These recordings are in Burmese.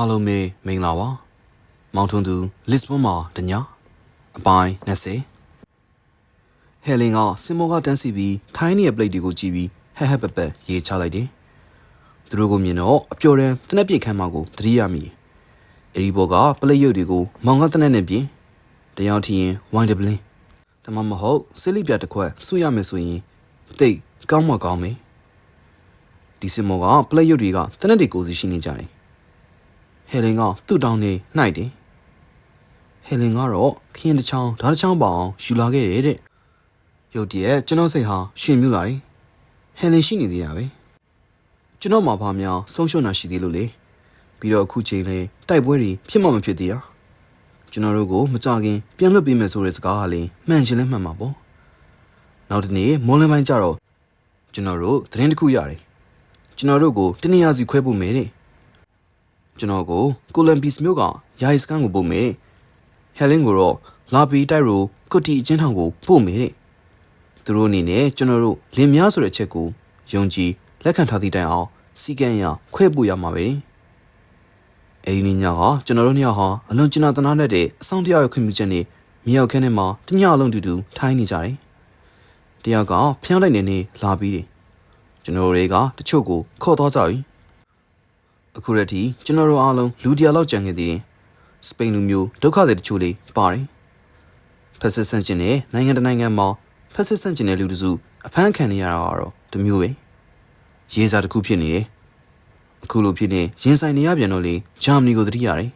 အားလုံးပဲမင်္ဂလာပါမောင်ထွန်းသူလစ်ဘွန်မှာတညအပိုင်း20ဟယ်လင်ကစင်မောကတန်းစီပြီးထိုင်းနေရဲ့ပလိတ်တွေကိုကြည့်ပြီးဟက်ဟက်ပက်ပက်ရေးချလိုက်တယ်သူတို့ကိုမြင်တော့အပျော်တမ်းတနက်ပြည့်ခမ်းမကိုသတိရမိအရီဘောကပလိတ်ရုပ်တွေကိုမောင်ကတနက်နဲ့ပြင်တရားထီရင်ဝိုင်းဒပလင်းတမမဟုတ်စစ်လိပြတစ်ခွက်ဆွရမယ်ဆိုရင်တိတ်ကောင်းမကောင်းမယ်ဒီစင်မောကပလိတ်ရုပ်တွေကတနက်တွေကိုစီရှိနေကြတယ် ဟယ်လင်ကသူ့တောင်းနေနှိုက်တယ်ဟယ်လင်ကတော့ခရင်တစ်ချောင်းဓာတ်တစ်ချောင်းပေါအောင်ယူလာခဲ့တယ်တဲ့ရုတ်တရက်ကျွန်တော်စိတ်ဟာရှင်မြူလာတယ်ဟယ်လင်ရှိနေသေးတာပဲကျွန်တော်မှဘာများဆုံးရှုံးတာရှိသေးလို့လေပြီးတော့အခုချိန်လဲတိုက်ပွဲတွေဖြစ်မှမဖြစ်သေးရကျွန်တော်တို့ကိုမကြခင်ပြန်လွတ်ပေးမယ်ဆိုတဲ့စကားဟာလေမှန်ချင်လဲမှန်မှာပေါ့နောက်တနေ့မွန်လင်းပိုင်းကျတော့ကျွန်တော်တို့သတင်းတစ်ခုရတယ်ကျွန်တော်တို့ကိုတနည်းအားစီခွဲဖို့မယ်တဲ့ ကျွန်တော်ကိုကိုလံဘီစ်မြို့ကယာယီစကန်ကိုပို့မယ်ဟယ်လင်ကိုတော့လာပီတိုက်ရိုကုတီအချင်းထောင်ကိုပို့မယ်တဲ့သူတို့အနေနဲ့ကျွန်တော်တို့လင်များဆိုတဲ့ချက်ကိုယုံကြည်လက်ခံထားသည့်တိုင်အောင်စီကံရခွဲပို့ရမှာပဲအဲဒီနေ့ညကကျွန်တော်တို့နှစ်ယောက်ဟာအလွန်ကျဉ်းတနာတဲ့အဆောင်တရားရဲ့ခွင့်ပြုချက်နဲ့မြောက်ခင်းထဲမှာတညအလုံးတူတူထိုင်းနေကြတယ်တယောက်ကဖျောင်းလိုက်နေနေလာပြီးတယ်ကျွန်တော်တွေကတချို့ကိုခေါ်သွားကြပြီ အခုရတီကျွန်တော်တို့အားလုံးလူတရာလောက်ကြံခဲ့သေးတယ်။စပိန်လူမျိုးဒုက္ခတွေတချို့လေးပါတယ်။ဖက်စစ်ဆန့်ကျင်တဲ့နိုင်ငံတနိုင်ငံမှာဖက်စစ်ဆန့်ကျင်တဲ့လူတစုအဖမ်းခံနေရတာကတော့တမျိုးပဲ။ရေးစားတစ်ခုဖြစ်နေတယ်။အခုလိုဖြစ်နေရင်ဆိုင်နေရပြန်တော့လေဂျာမနီကိုတတိရတယ်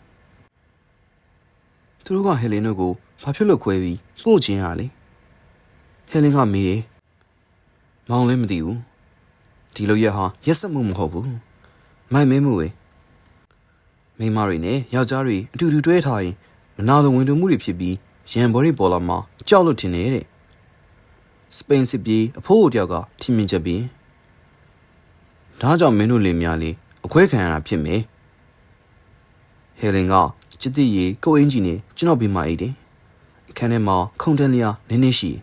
။သူတို့ကဟယ်လင်တို့ကိုဘာဖြစ်လို့ခွဲပြီးပို့ခြင်းရလဲ။ဟယ်လင်ကမေးတယ်။မောင်လည်းမသိဘူး။ဒီလိုရက်ဟာရက်ဆက်မှုမဟုတ်ဘူး။ မိုက်မဲမှုပဲမိန်းမတွေနဲ့ယောက်ျားတွေအတူတူတွဲထားရင်မနာလိုဝင်တူမှုတွေဖြစ်ပြီးရန်ဘော်ရီပေါ်လာမှာကြောက်လို့ထင်နေတဲ့စပိန်စစ်ပြေးအဖိုးအိုတယောက်ကထိမြင်ချက်ပြီးဒါကြောင့်မင်းတို့လင်များလေးအခွဲခံရတာဖြစ်မယ်ဟယ်လင်ကချစ်တိရီကိုအင်းကြီးနဲ့ကျွန်တော်ပြီးမှအိတ်တယ်အခန်းထဲမှာခုံတန်းလျာနည်းနည်းရှိတယ်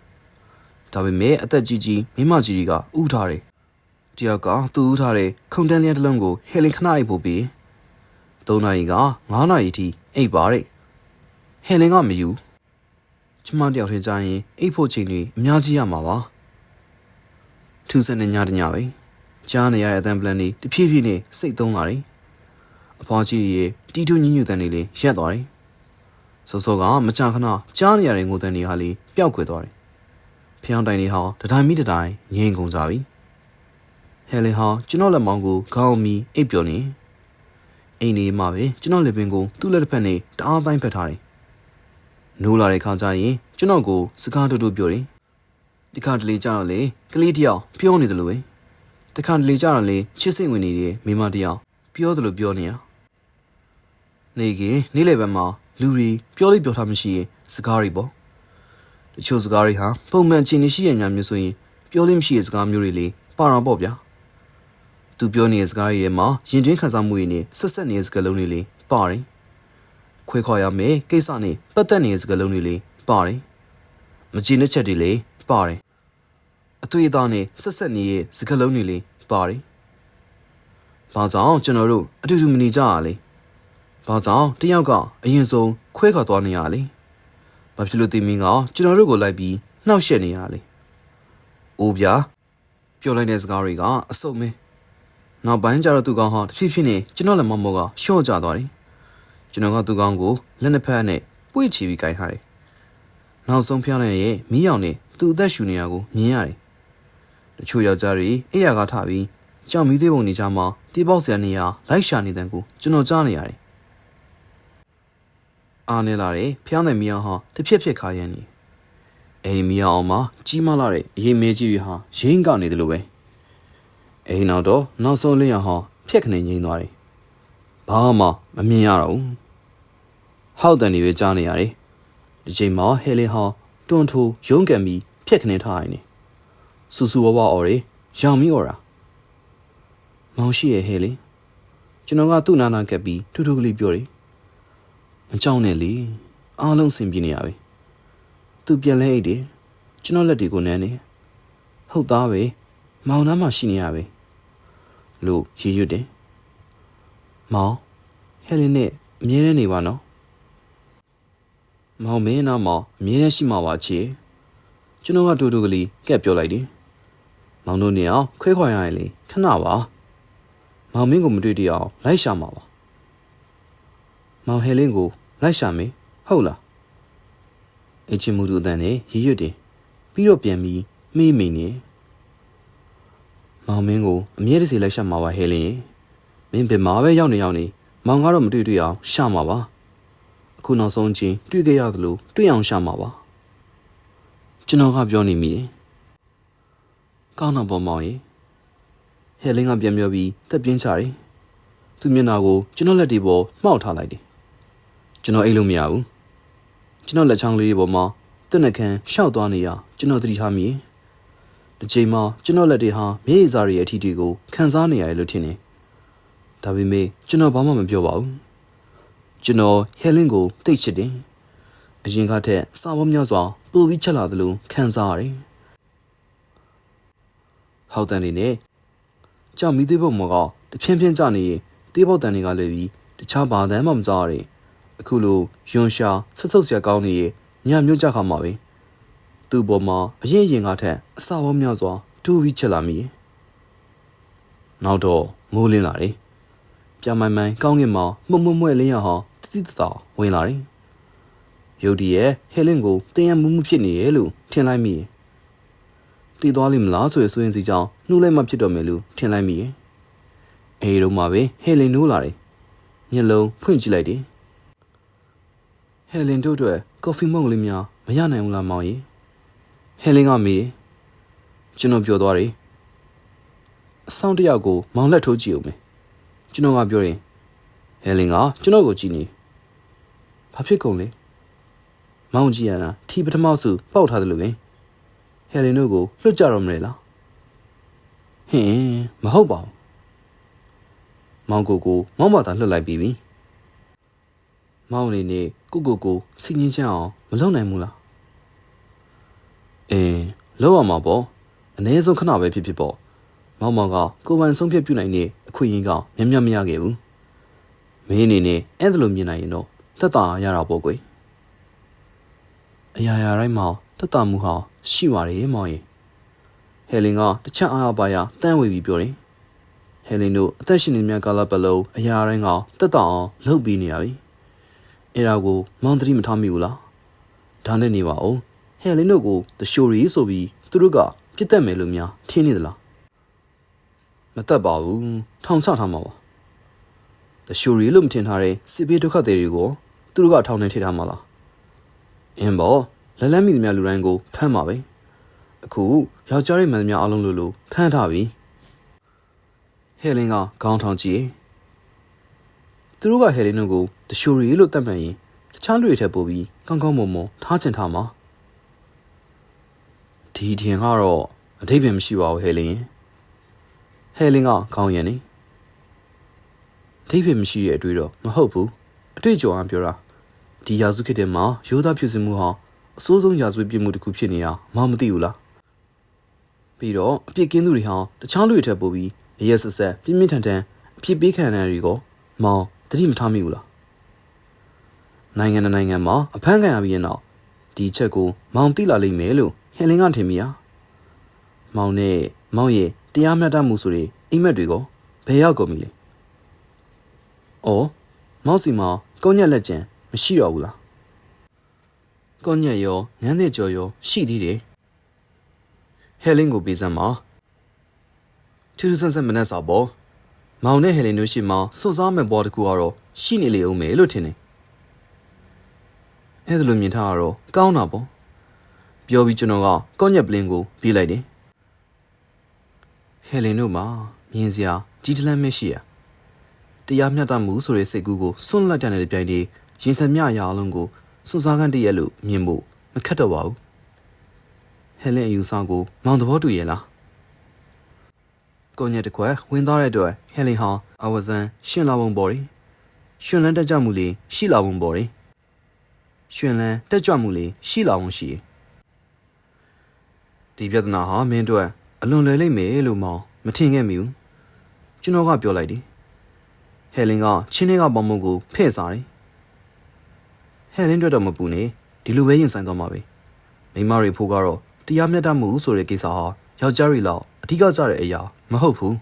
ဒါပေမဲ့အသက်ကြီးကြီးမိန်းမကြီးတွေကဥထားတယ် တယောက်ကသူ့ဦးထားတဲ့ခုံတန်းလျက်တစ်လုံးကိုဟယ်လင်ခဏအိပ်ဖို့ပြီး၃နာရီက9နာရီထိအိပ်ပါတဲ့ဟယ်လင်ကမယူကျမတယောက်ထင်ကြရင်အိပ်ဖို့ချိန်တွေအများကြီးရမှာပါထူးဆန်းတဲ့ညတစ်ညပဲကြားနေရတဲ့အတန်ပလန်တွေတဖြည်းဖြည်းနဲ့စိတ်သုံးလာတယ်အဖွားကြီးရဲ့တီတူညညူတန်တွေလည်းရက်သွားတယ်စောစောကမကြာခဏကြားနေရတဲ့ငိုတန်တွေဟာလေပျောက်ကွယ်သွားတယ်ဖျောင်းတိုင်တွေဟာတတိုင်းမိတတိုင်းငြိမ်ကုန်ကြပြီ ဟယ်လင်ဟာကျွန်တော်လက်မောင်းကိုခေါင်းမီအိပ်ပျော်နေအိမ်နေမှာပဲကျွန်တော်လက်ပင်ကိုသူ့လက်တစ်ဖက်နဲ့တအားတိုင်းဖက်ထားတယ်။နိုးလာတဲ့ခါကျရင်ကျွန်တော်ကိုစကားတူတူပြောတယ်။ဒီခါတလေကျတော့လေကလေးတယောက်ပြောနေတယ်လို့ပဲ။ဒီခါတလေကျတော့လေချစ်စိတ်ဝင်နေတဲ့မိမတယောက်ပြောတယ်လို့ပြောနေရ။နေကနေ့လေဘက်မှာလူတွေပြောလိပြောထားမှရှိရင်စကားတွေပေါ့။တချို့စကားတွေဟာပုံမှန်ချင်းနေရှိရညာမျိုးဆိုရင်ပြောလိမရှိတဲ့စကားမျိုးတွေလေပါတော့ပေါ့ဗျာ။ သူပြောနေတဲ့စကားတွေထဲမှာရင်တွင်းခံစားမှုတွေနဲ့ဆက်ဆက်နေတဲ့စကားလုံးတွေလေးပါတယ်။ခွဲခွာရမယ်ကိစ္စနဲ့ပတ်သက်နေတဲ့စကားလုံးတွေလေးပါတယ်။မကြည်တဲ့ချက်တွေလေးပါတယ်။အသွေးအသားနဲ့ဆက်ဆက်နေတဲ့စကားလုံးတွေလေးပါတယ်။ဘာကြောင့်ကျွန်တော်တို့အတူတူမနေကြရလဲ။ဘာကြောင့်တယောက်ကအရင်ဆုံးခွဲခွာသွားနေရလဲ။ဘာဖြစ်လို့တင်မင်းကကျွန်တော်တို့ကိုလိုက်ပြီးနှောက်ယှက်နေရလဲ။အိုးဗျာပြောလိုက်တဲ့စကားတွေကအစုံပဲ။ နောက်ပိုင်းကျတော့သူကောင်ဟာတဖြည်းဖြည်းနဲ့ကျွန်တော်လက်မမောကရှော့ကျသွားတယ်။ကျွန်တော်ကသူကောင်ကိုလက်နှစ်ဖက်နဲ့ပွေ့ချီပြီးကိုင်ထားတယ်။နောက်ဆုံးဖျားလိုက်ရဲ့မီးရောင်နဲ့သူ့အသက်ရှူနေတာကိုမြင်ရတယ်။တချို့ယောက်ျားတွေအိယာကထပြီးကြောင်မီးသေးပုံနေကြမှာတီးပေါက်ဆရာနေရလိုက်ရှာနေတဲ့ကိုကျွန်တော်ကြားနေရတယ်။အားနေလာတယ်ဖျားနေမီးအောင်ဟာတစ်ဖြက်ဖြက်ခါရမ်းနေ။အဲဒီမီးအောင်မှာကြီးမားလာတဲ့အရေးမဲကြီးတွေဟာရင်းကနေတယ်လို့ပဲ။ အိမ်နောက်တော့နောက်ဆုံးလင်းရဟောဖြက်ခနေငိမ့်သွားတယ်။ဘာမှမမြင်ရတော့ဘူး။ဟောက်တန်တွေပဲကြားနေရတယ်။ဒီချိန်မှာဟဲလင်ဟာတွန်ထိုရုံးကန်ပြီးဖြက်ခနေထားရင်။စူစူဝဝအော်ရရောင်မီအော်တာ။မောင်ရှိရဲ့ဟဲလင်ကျွန်တော်ကသူ့နာနာကပ်ပြီးထူးထူးကလေးပြောတယ်။မကြောက်နဲ့လေအားလုံးစင်ပြေနေရပဲ။သူပြန်လဲအိတ်တယ်ကျွန်တော်လက်တွေကိုနမ်းနေ။ဟုတ်သားပဲ။မောင်နှမ်းမှရှိနေရပဲ။ လို့ရည်ရွတ်တယ်။မောင်ဟဟဲလင်နဲ့အမြဲတမ်းနေပါနော်မောင်မင်းနာမောင်အမြဲတမ်းရှိမှာပါချေကျွန်တော်ကတူတူကလေးကက်ပြောလိုက်တယ်မောင်တို့နေအောင်ခွဲခွာရရင်လေခဏပါမောင်မင်းကိုမတွေ့တရအောင်လိုက်ရှာမှာပါမောင်ဟဲလင်ကိုလိုက်ရှာမေးဟုတ်လားအချင်းမှုတို့အတန်နဲ့ရည်ရွတ်တယ်ပြီးတော့ပြန်ပြီးမေးမိနေ မောင်မင်းကိုအမြဲတစေလိုက်ရှာမှာပါဟဲလင်ရေမင်းဘယ်မှာပဲရောက်နေရောက်နေမောင်ကတော့မတွေ့တွေ့အောင်ရှာမှာပါအခုနောက်ဆုံးချင်းတွေ့ကြရသလိုတွေ့အောင်ရှာမှာပါကျွန်တော်ကပြောနေမိတယ်ကောင်းတော့ပေါ်မောင်ရေဟဲလင်းကပြန်ပြောပြီးတက်ပြင်းချတယ်သူမျက်နှာကိုကျွန်တော်လက်တွေပေါ်မှောက်ထားလိုက်တယ်ကျွန်တော်အိတ်လို့မရဘူးကျွန်တော်လက်ချောင်းလေးတွေပေါ်မှာတက်နှက်ခမ်းရှောက်သွားနေရကျွန်တော်သတိထားမိတယ် တစ်ချိန်မှာကျွန်တော်လက်တွေဟာမြေရည်စားရဲ့အထီးတွေကိုခံစားနေရတယ်လို့ထင်တယ်ဒါပေမဲ့ကျွန်တော်ဘာမှမပြောပါဘူးကျွန်တော်ဟဲလင်းကိုတိတ်ချစ်တယ်အရင်ကထက်စာပေါင်းများစွာပိုပြီးချက်လာသလိုခံစားရတယ်ဟောက်တန်နေနဲ့ကြောက်မိသေးဖို့မောကတဖြင်းဖြင်းကြနေရင်တေးပေါက်တန်တွေကလည်းပြီးတခြားဘာတမ်းမှမကြားရအခုလိုယွန်ရှာဆက်ဆုပ်စရာကောင်းနေရဲ့ညမျိုးကြခါမှာပဲ သူ့ပေါ်မှာအရင်ရင်ကထက်အစာပေါင်းများစွာတူပြီးချက်လာမိရဲ့နောက်တော့မိုးလင်းလာတယ်ပြမိုင်မိုင်ကောင်းကင်မှာမှုံမှုံမွဲ့လင်းရဟောတတိတတာဝင်လာတယ်ရုတ်တရက်ဟဲလင်ကိုတင်းရမှုမှုဖြစ်နေရဲ့လို့ထင်လိုက်မိရဲ့တည်သွားလိမ့်မလားဆိုရဆိုရင်စီကြောင်းနှိုးလိုက်မှဖြစ်တော့မယ်လို့ထင်လိုက်မိရဲ့အေးတော့မှပဲဟဲလင်နိုးလာတယ်မျက်လုံးဖွင့်ကြည့်လိုက်တယ်ဟဲလင်တို့အတွက်ကော်ဖီမုန့်လေးများမရနိုင်ဘူးလားမောင်ကြီး ဟဲလင်ကမေးတယ်ကျွန်တော်ပြောသွားတယ်အဆောင်တစ်ယောက်ကိုမောင်လက်ထိုးကြည့်ဦးမယ်ကျွန်တော်ကပြောရင်ဟဲလင်ကကျွန်တော်ကိုကြည့်နေဘာဖြစ်ကုန်လဲမောင်ကြည့်ရတာထီပထမဆုပေါက်ထားတယ်လို့ပဲဟဲလင်တို့ကိုလွတ်ကြတော့မလဲလားဟင်းမဟုတ်ပါဘူးမောင်ကိုကိုမောင်မသာလွတ်လိုက်ပြီးပြီမောင်အနေနဲ့ကိုကိုကိုစီငင်းချအောင်မလုပ်နိုင်ဘူးလား အင်းလောက်ရမှာပေါ့အ ਨੇ ဆုံးခဏပဲဖြစ်ဖြစ်ပေါ့မောင်မောင်ကကိုပိုင်ဆုံးဖြတ်ပြုနိုင်တဲ့အခွင့်အရေးကမျက်မျက်မရခဲ့ဘူးမင်းအနေနဲ့အဲ့ဒါလိုမြင်နိုင်ရင်တော့တက်တာရတာပေါ့ကွယ်အရာရာတိုင်းမှာတက်တာမှုဟာရှိပါတယ်မောင်ရင်ဟယ်လင်ကတစ်ချက်အားအပါရတန်းဝေပြီးပြောတယ်ဟယ်လင်တို့အသက်ရှင်နေမြတ်ကာလပတ်လုံးအရာတိုင်းကတက်တာအောင်လှုပ်ပြီးနေရပြီအဲ့ဒါကိုမောင်သတိမထားမိဘူးလားဒါနဲ့နေပါဦး ဟယ်လင်တို့ကိုတရှိုရီဆိုပြီးသူတို့ကပြစ်တက်မယ်လို့များထင်နေသလားမတက်ပါဘူးထောင်ချထားမှာပါတရှိုရီလို့မထင်ထားတဲ့စစ်ဘေးဒုက္ခသည်တွေကိုသူတို့ကထောင်ထဲထည့်ထားမှာလားအင်းဘောလက်လက်မိသမျှလူတိုင်းကိုဖမ်းပါပဲအခုယောက်ျားရဲ့မှန်သမျှအလုံးလို့လို့ဖမ်းထားပြီဟဲလင်းကခေါင်းထောင်ကြည့်သူတို့ကဟဲလင်းတို့ကိုတရှိုရီလို့တတ်မှတ်ရင်တခြားလူတွေထက်ပိုပြီးကောင်းကောင်းမွန်မွန်ထားချင်ထားမှာ ဒီထင်ကတော့အထိပ္ပယ်မရှိပါဘူးဟဲလင်းဟဲလင်းကခေါင်းရံနေအထိပ္ပယ်မရှိရဲ့အတွေ့တော့မဟုတ်ဘူးအတွေ့အကြုံအပြောတာဒီရာစုခေတ်ထဲမှာရိုးသားဖြစ်စမှုဟာအစိုးဆုံးရာဇဝတ်ပြစ်မှုတစ်ခုဖြစ်နေတာမမသိဘူးလားပြီးတော့အပြစ်ကင်းသူတွေဟာတခြားလူတွေထက်ပိုပြီးရရဆက်ဆက်ပြင်းပြင်းထန်ထန်အပြစ်ပေးခံရတဲ့တွေကိုမောင်တတိမထားမိဘူးလားနိုင်ငံတစ်နိုင်ငံမှာအဖမ်းခံရပြီးရင်တော့ဒီချက်ကိုမောင်သိလာလိမ့်မယ်လို့ ဟင်လင်းကထင်မိရမောင်နဲ့မောင်ရဲ့တရားမျှတမှုဆိုတဲ့အိမ်မက်တွေကိုဘယ်ရောက်ကုန်ပြီလဲအော်မောင်စီမှာကောင်းညက်လက်ကျန်မရှိတော့ဘူးလားကောညက်ရောနန်းတဲ့ကြော်ရောရှိသေးတယ်ဟဲလင်းကိုပေးစမ်းပါထူးထူးဆန်းဆန်းမနဲ့စာပေါ့မောင်နဲ့ဟဲလင်းတို့ရှိမှစွတ်စားမဲ့ဘောတကူကတော့ရှိနေလေဦးမယ်လို့ထင်တယ်အဲ့ဒါလိုမြင်ထားတော့ကောင်းတာပေါ့ ပြောပြီးကျွန်တော်ကကောညက်ပလင်းကိုပြေးလိုက်တယ်ဟဲလင်းတို့မှာမြင်စရာကြီးတလန်းမရှိရတရားမျှတမှုဆိုတဲ့စိတ်ကူးကိုစွန့်လိုက်တဲ့ပြိုင်တည်းရင်စမြရာအလုံးကိုစွန်စားခန်းတည့်ရလို့မြင်ဖို့မခက်တော့ပါဘူးဟဲလင်အယူဆောင်ကိုမောင်သဘောတူရဲ့လားကိုညက်တခွက်ဝင်သွားတဲ့အတွက်ဟဲလင်ဟာအဝဇန်ရှင်လာပုံပေါ်တယ်ရှင်လန်းတက်ကြမှုလေးရှိလာပုံပေါ်တယ်ရှင်လန်းတက်ကြွမှုလေးရှိလာအောင်ရှိ ဒီပြဿနာဟာမင်းတို့အလွန်လွယ်လိမ့်မယ်လို့မောင်မထင်ခဲ့မိဘူးကျွန်တော်ကပြောလိုက်တယ်ဟဲလင်ကချင်းထဲကပေါင်မုံကိုဖဲ့စားတယ်ဟဲလင်တွေ့တော့မပူနေဒီလိုပဲရင်ဆိုင်သွားမှာပဲမိန်းမတွေဖို့ကတော့တရားမျှတမှုဆိုတဲ့ကိစ္စဟာယောက်ျားတွေလောက်အဓိကကျတဲ့အရာမဟုတ်ဘူး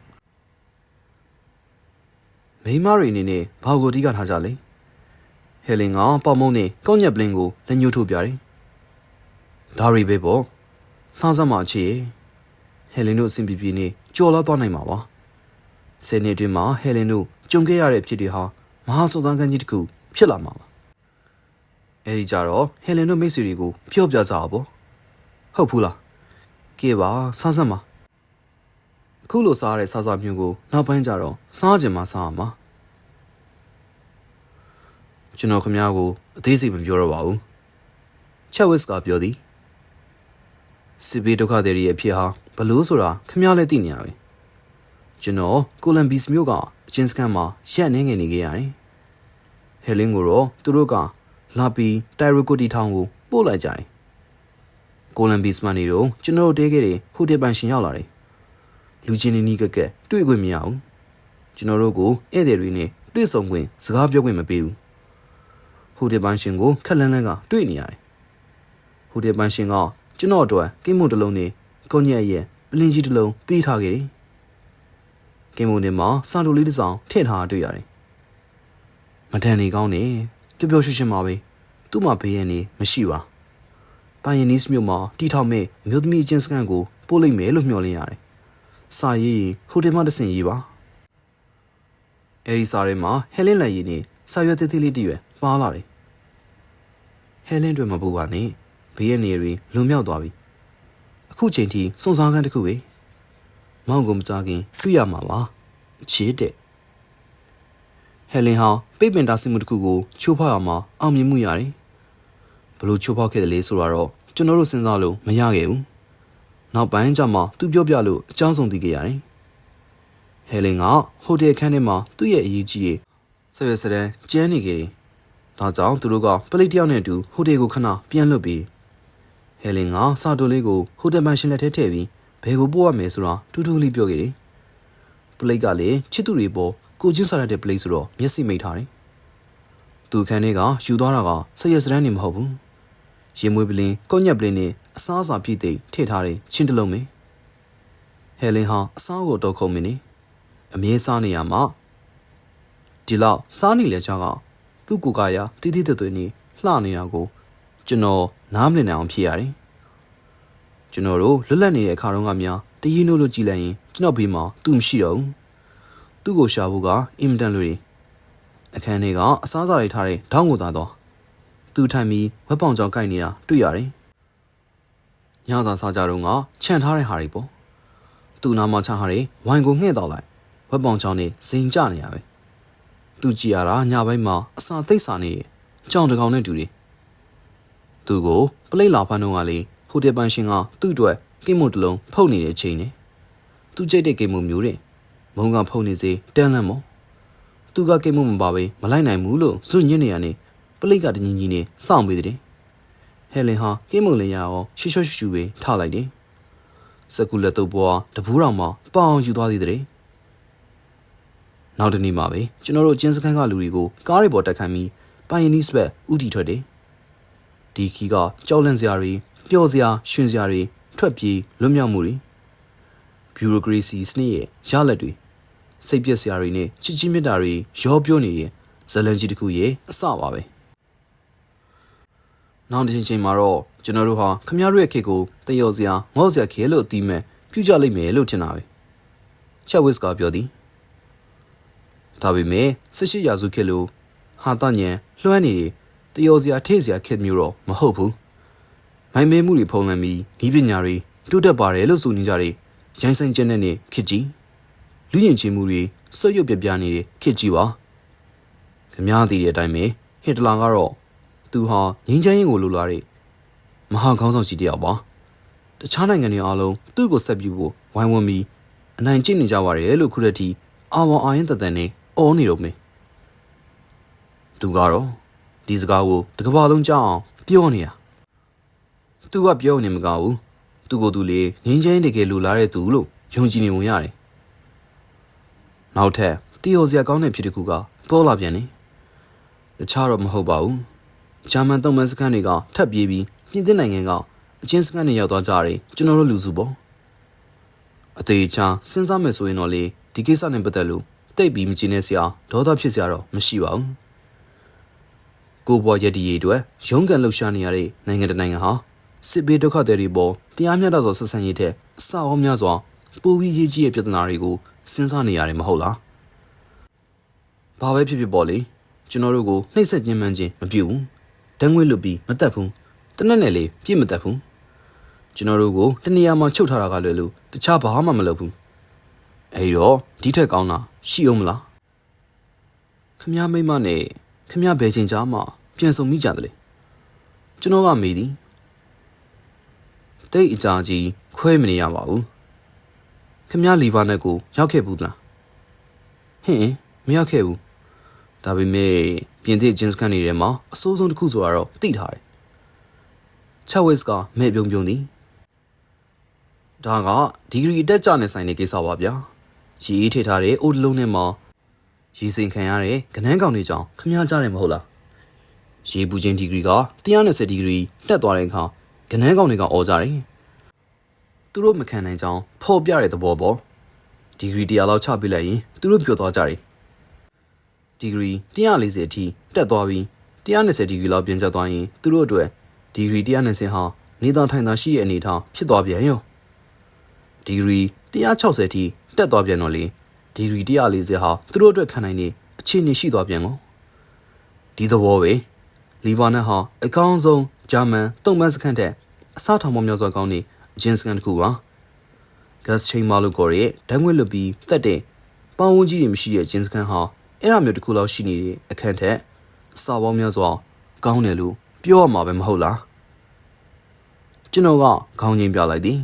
မိန်းမတွေအနေနဲ့ဘာကိုအဓိကထားကြလဲဟဲလင်ကပေါင်မုံနဲ့ကောက်ညက်ပလင်းကိုလက်ညှိုးထိုးပြတယ်ဒါရီပဲပေါ့ စားစမ်းမှချေဟဲလင်တို့အဆင်ပြေပြေနဲ့ကြော်လာသွားနိုင်မှာပါဆယ်နှစ်အတွင်းမှာဟဲလင်တို့ကြုံခဲ့ရတဲ့ဖြစ်တွေဟာမဟာစုံစမ်းခန်းကြီးတစ်ခုဖြစ်လာမှာပါအဲဒီကြတော့ဟဲလင်တို့မိတ်ဆွေတွေကိုပြောပြကြအောင်ပေါ့ဟုတ်ဘူးလားကဲပါစားစမ်းပါအခုလိုစားရတဲ့စားစားမျိုးကိုနောက်ပိုင်းကျတော့စားကြင်မှစားရမှာကျွန်တော်ခင်ဗျားကိုအသေးစိတ်မပြောတော့ပါဘူးချက်ဝစ်ကပြောသည် စစ်ဘေးဒုက္ခတွေရဲ့အဖြစ်ဟာဘလို့ဆိုတာခင်ဗျားလည်းသိနေရပဲကျွန်တော်ကိုလံဘီစ်မြို့ကအချင်းစကန်မှာရက်နေငယ်နေခဲ့ရတယ်ဟဲလင်းကိုတော့သူတို့ကလာပြီးတိုင်ရိုကိုတီထောင်ကိုပို့လိုက်ကြတယ်ကိုလံဘီစ်မန်နေတော့ကျွန်တော်တို့တဲခဲ့တဲ့ဟိုတယ်ပန်ရှင်ရောက်လာတယ်လူချင်းနီးနီးကက်ကက်တွေ့ခွင့်မရဘူးကျွန်တော်တို့ကိုဧည့်သည်တွေနဲ့တွေ့ဆုံခွင့်စကားပြောခွင့်မပေးဘူးဟိုတယ်ပန်ရှင်ကိုခက်လန်းလန်းကတွေ့နေရတယ်ဟိုတယ်ပန်ရှင်က ကျွန်တော်အတွက်ကိမုန်တစ်လုံးနဲ့ကွန်ညက်ရဲ့ပလင်းကြီးတစ်လုံးပေးထားခဲ့တယ်ကိမုန်ထဲမှာစာတိုလေးတစ်စောင်ထည့်ထားတာတွေ့ရတယ်မတန်နေကောင်းနေပျော်ပျော်ရွှင်ရွှင်ပါပဲသူ့မှာဘေးရန်နေမရှိပါပိုင်ယနီစ်မြို့မှာတီထောင်မဲ့အမျိုးသမီးအချင်းစကန်ကိုပို့လိုက်မယ်လို့မျှော်လင့်ရတယ်စာရေးရင်ဟိုတယ်မှာတစ်ဆင့်ရေးပါအဲဒီစာထဲမှာဟဲလင်းလက်ရည်နဲ့စာရွက်သေးသေးလေးတစ်ရွယ်ပါလာတယ်ဟဲလင်းတွေမပူပါနဲ့ ဘေးရနေတွေလွန်မြောက်သွားပြီအခုချိန်ထိစုံစားခန်းတစ်ခုပဲမောင်ကမကြခင်တွေ့ရမှာပါချစ်တဲ့ဟဲလင်ဟာပိတ်ပင်တာစီမှုတစ်ခုကိုချိုးဖောက်ရမှာအောင်မြင်မှုရတယ်ဘလို့ချိုးဖောက်ခဲ့တယ်လေဆိုတော့ကျွန်တော်တို့စဉ်းစားလို့မရခဲ့ဘူးနောက်ပိုင်းကျမှသူပြောပြလို့အကြောင်းဆုံးသိခဲ့ရတယ်ဟဲလင်ကဟိုတယ်ခန်းထဲမှာသူ့ရဲ့အရေးကြီးရဲ့ဆယ်ရစရန်ကျန်းနေခဲ့တယ်ဒါကြောင့်သူတို့ကပလိတ်တယောက်နဲ့အတူဟိုတယ်ကိုခဏပြန်လွတ်ပြီး ဟဲလင်ကစာတိုလေးကိုဟိုတယ်မန်ရှင်လက်ထဲထည့်ပြီးဘယ်ကိုပို့ရမယ်ဆိုတာတူတူလေးပြောခဲ့တယ်ပလိတ်ကလည်းချစ်သူတွေပေါ်ကိုချင်းစားရတဲ့ပလိတ်ဆိုတော့မျက်စိမိတ်ထားတယ်သူခန်းထဲကယူသွားတာကဆယ်ရစရန်နေမဟုတ်ဘူးရင်မွေးပလင်းကော့ညက်ပလင်းနဲ့အစားအစာပြည့်သိမ့်ထည့်ထားတဲ့ချင်းတလုံးပဲဟဲလင်ဟာအစားကိုတော့ခုံမင်းနေအမြဲစားနေရမှာဒီလောက်စားနေလေချာကသူ့ကိုယ်ကရတီးတီးသွေးသွေးနေလှနေတာကို ကျွန်တော်နားမလည်နိုင်အောင်ဖြစ်ရတယ်ကျွန်တော်တို့လွတ်လပ်နေတဲ့အခါတုန်းကများတရင်တို့လိုကြည်လိုက်ရင်ကျွန်တော်ဘေးမှာသူ့မရှိတော့ဘူးသူ့ကိုရှာဖို့ကအင်မတန်လွယ်အခန်းထဲကအစားအစာတွေထားတဲ့ထောင်းကိုသာတော့သူထိုင်ပြီးဝက်ပေါင်ကြောင်ကိုက်နေတာတွေ့ရတယ်ညစာစားကြတော့ကခြံထားတဲ့ဟာတွေပေါ့သူ့နားမှာချဟာတွေဝိုင်ကိုငှဲ့တော့လိုက်ဝက်ပေါင်ကြောင်နဲ့ဇိမ်ကြနေရပဲသူကြည်ရတာညပိုင်းမှာအစာသိပ်စာနေကြောင်တကောင်နဲ့တူတယ် သူကိုပလိတ်လာဖန်းတော့ကလေဟိုတယ်ပန်ရှင်ကသူ့အတွက်ကိမုတ်တလုံးဖုတ်နေတဲ့ချိန်နဲ့သူကြိတ်တဲ့ကိမုတ်မျိုးတဲ့မုံကဖုတ်နေစေတန်းလန့်မောသူကကိမုတ်မပါပဲမလိုက်နိုင်ဘူးလို့ဇွညစ်နေရနေပလိတ်ကတညီညီနဲ့စောင့်ပေးတယ်ဟဲလင်ဟာကိမုတ်လေးရအောင်ရှီရှော့ရှူရှူပဲထားလိုက်တယ်စကူလက်တော့ပွားတပူးတော်မှာပေါအောင်ယူသွားသေးတယ်နောက်တနေ့မှာပဲကျွန်တော်တို့အကျဉ်းစခန်းကလူတွေကိုကားတွေပေါ်တက်ခိုင်းပြီးပိုင်နီစပက်ဥတီထွက်တယ် ဒီခီကကြောက်လန့်စရာတွေပျော်စရာရှင်စရာတွေထွက်ပြေးလွတ်မြောက်မှုတွေဘျူရိုကရေစီစနစ်ရဲ့ရလက်တွေစိတ်ပြက်စရာတွေနဲ့ချစ်ချင်းမြတ်တာတွေရောပြောနေတဲ့ဇလန်ကြီးတစ်ခုရဲ့အစပါပဲနောက်တစ်ချိန်ချိန်မှာတော့ကျွန်တော်တို့ဟာခမရတို့ရဲ့ခေတ်ကိုတယောစရာငေါ့စရာခေလို့အတိမဲ့ပြုကြလိမ့်မယ်လို့ထင်တာပဲချက်ဝစ်ကပြောသည်ဒါပေမဲ့၁၈ရာစုခေတ်လို့ဟာတညံလွှမ်းနေတဲ့ တယောစရာထေးစရာခေတ်မျိုးတော့မဟုတ်ဘူးမိုင်မဲမှုတွေဖုံးလန်းပြီးဤပညာတွေတိုးတက်ပါတယ်လို့ဆိုနေကြတယ်ရိုင်းဆိုင်ကျက်တဲ့ခေတ်ကြီးလူရင်ချင်းမှုတွေဆွတ်ရွတ်ပြပြနေတဲ့ခေတ်ကြီးပါခမားသိတဲ့အတိုင်းပဲဟစ်တလာကတော့သူဟာငင်းချမ်းရင်ကိုလိုလာတဲ့မဟာခေါင်းဆောင်ကြီးတယောက်ပါတခြားနိုင်ငံတွေအားလုံးသူ့ကိုဆက်ပြုဖို့ဝိုင်းဝန်းပြီးအနိုင်ကျင့်နေကြပါတယ်လို့ခုတည်းကအာဝန်အာရင်တတန်နဲ့အော်နေတော့မယ်သူကတော့ ဒီစကားကိုတကဘာလုံးကြောက်အောင်ပြောနေတာသူကပြောနေမကဘူးသူကိုယ်သူလေငင်းချင်းတကယ်လူလာတဲ့သူလို့ယုံကြည်နေဝင်ရတယ်နောက်ထပ်တတီယောစရာကောင်းတဲ့ဖြစ်တစ်ခုကပေါ်လာပြန်တယ်တခြားတော့မဟုတ်ပါဘူးဂျာမန်တုံးမန်စကန်တွေကထပ်ပြေးပြီးပြင်သစ်နိုင်ငံကအချင်းစကန်တွေရောက်သွားကြတယ်ကျွန်တော်တို့လူစုပေါ့အသေးချာစဉ်းစားမယ်ဆိုရင်တော့လေဒီကိစ္စနဲ့ပတ်သက်လို့တိတ်ပြီးမကျင်းနေစရာဒေါသဖြစ်စရာတော့မရှိပါဘူး ကိုဘွားရည်တည်ရည်အတွက်ရုန်းကန်လှုပ်ရှားနေရတဲ့နိုင်ငံတစ်နိုင်ငံဟာစစ်ဘေးဒုက္ခသည်တွေပေါ်တရားမျှတစွာဆက်ဆံရေးတဲ့အဆောက်အအုံများစွာပူပြီးရေးကြီးတဲ့ပြဿနာတွေကိုစဉ်းစားနေရတယ်မဟုတ်လားဘာပဲဖြစ်ဖြစ်ပေါ့လေကျွန်တော်တို့ကိုနှိပ်စက်ခြင်းမှန်းခြင်းမပြုတ်ဘူးတန်းငွေလွတ်ပြီးမတက်ဘူးတနက်နဲ့လေပြည့်မတက်ဘူးကျွန်တော်တို့ကိုတနေရာမှာချုပ်ထားတာကလွယ်လို့တခြားဘာမှမလုပ်ဘူးအဲဒီတော့ဒီထက်ကောင်းတာရှိအောင်မလားခမည်းမိမနဲ့ခမည်းဘယ်ချိန်ကြားမှာ ပြန်ဆုံမိကြတယ်လေကျွန်တော်ကမေးသည်တိတ်အကြာကြီးခွဲမနေရပါဘူးခမည်းလီဗာနဲ့ကိုရောက်ခဲ့ဘူးလားဟင်မရောက်ခဲ့ဘူးဒါပေမဲ့ပြင်သစ်ဂျင်းစကန်နေထဲမှာအစိုးဆုံးတစ်ခုဆိုတော့သိထားတယ်ချက်ဝစ်ကမဲ့ပြုံပြုံသည်ဒါကဒီဂရီတက်ကြနဲ့ဆိုင်တဲ့ကိစ္စပါဗျာရီအေးထိထားတဲ့အိုတလုံးနဲ့မှာရီစိန်ခံရတဲ့ကနန်းကောင်တွေကြောင့်ခမားကြတယ်မဟုတ်လား ရေပူခြင်းဒီဂရီက120ဒီဂရီတက်သွားတဲ့အခါကနန်းကောင်တွေကအော်ကြတယ်သူတို့မခံနိုင်ကြောင်းဖော်ပြတဲ့သဘောပေါ့ဒီဂရီ100လောက်ချပြလိုက်ရင်သူတို့ပျော်သွားကြတယ်ဒီဂရီ140အထိတက်သွားပြီး120ဒီဂရီလောက်ပြင်ကျသွားရင်သူတို့အတွက်ဒီဂရီ120ဟာနေသားထိုင်သာရှိရဲ့အနေအထားဖြစ်သွားပြန်ရောဒီဂရီ160အထိတက်သွားပြန်တော့လေဒီဂရီ140ဟာသူတို့အတွက်ခံနိုင်တဲ့အခြေအနေရှိသွားပြန်ကိုဒီသဘောပဲ လီဗာနက်ဟာအကောင်းဆုံးဂျာမန်တုံ့ပန်းစခန်းတဲ့အစားထောင်ပေါင်းများစွာကောင်းတဲ့အဂျင်စကန်တစ်ခုပါဂတ်ချိန်မာလို့ခေါ်ရဲ့ဓာတ်ငွေ့လွတ်ပြီးတက်တဲ့ပေါင်းဝန်းကြီးတွေမရှိတဲ့ဂျင်စကန်ဟာအဲ့အမျိုးတစ်ခုလောက်ရှိနေတဲ့အခန်းထက်အစာပေါင်းများစွာကောင်းတယ်လို့ပြောရမှာပဲမဟုတ်လားကျွန်တော်ကခေါင်းချင်းပြလိုက်သည်